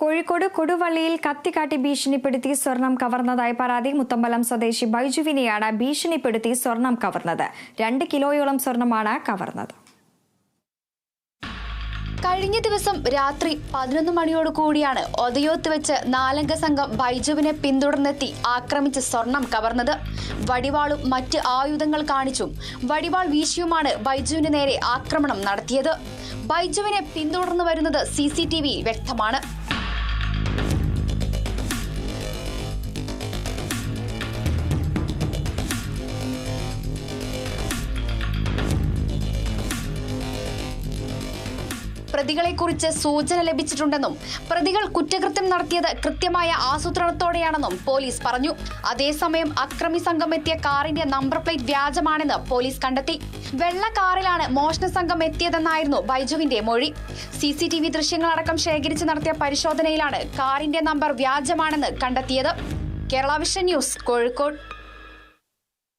കോഴിക്കോട് കൊടുവള്ളിയിൽ കത്തിക്കാട്ടി ഭീഷണിപ്പെടുത്തി സ്വർണം കവർന്നതായി പരാതി. മുത്തമ്പലം സ്വദേശി ബൈജുവിനെയാണ് ഭീഷണിപ്പെടുത്തി സ്വർണം കവർന്നത്. രണ്ട് കിലോയോളം സ്വർണമാണ് കവർന്നത്. കഴിഞ്ഞ ദിവസം രാത്രി പതിനൊന്ന് മണിയോട് കൂടിയാണ് ഒതയോത്ത് വെച്ച് നാലംഗ സംഘം ബൈജുവിനെ പിന്തുടർന്നെത്തി ആക്രമിച്ച് സ്വർണം കവർന്നത്. വടിവാളും മറ്റ് ആയുധങ്ങൾ കാണിച്ചും വടിവാൾ വീശിയുമാണ് ബൈജുവിന് നേരെ ആക്രമണം നടത്തിയത്. ബൈജുവിനെ പിന്തുടർന്നു വരുന്നത് സി വ്യക്തമാണ്. പ്രതികളെക്കുറിച്ച് സൂചന ലഭിച്ചിട്ടുണ്ടെന്നും പ്രതികൾ കുറ്റകൃത്യം നടത്തിയത് കൃത്യമായ ആസൂത്രണത്തോടെയാണെന്നും പോലീസ് പറഞ്ഞു. അതേസമയം അക്രമി സംഘം എത്തിയ കാറിന്റെ നമ്പർ പ്ലേറ്റ് വ്യാജമാണെന്ന് പോലീസ് കണ്ടെത്തി. വെള്ള കാറിലാണ് മോഷണ സംഘം എത്തിയതെന്നായിരുന്നു ബൈജുവിന്റെ മൊഴി. സി സി ടി വി ദൃശ്യങ്ങളടക്കം ശേഖരിച്ച് നടത്തിയ പരിശോധനയിലാണ് കാറിന്റെ നമ്പർ വ്യാജമാണെന്ന് കണ്ടെത്തിയത്. Kerala vision news Kozhikode.